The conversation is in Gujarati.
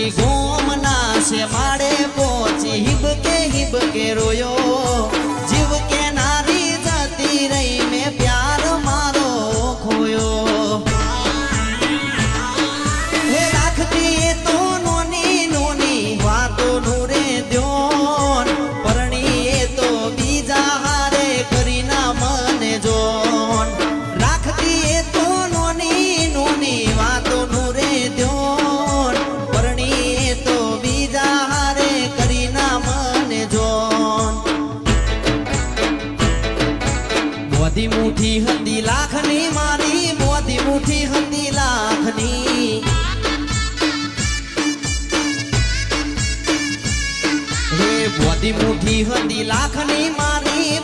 पोची घूमना से माड़े पोची हिबके हिबके रोयो। મુઠી હતી લાખની મારી મોતી મુઠી હતી લાખની. મોતી મુઠી હતી લાખની મારી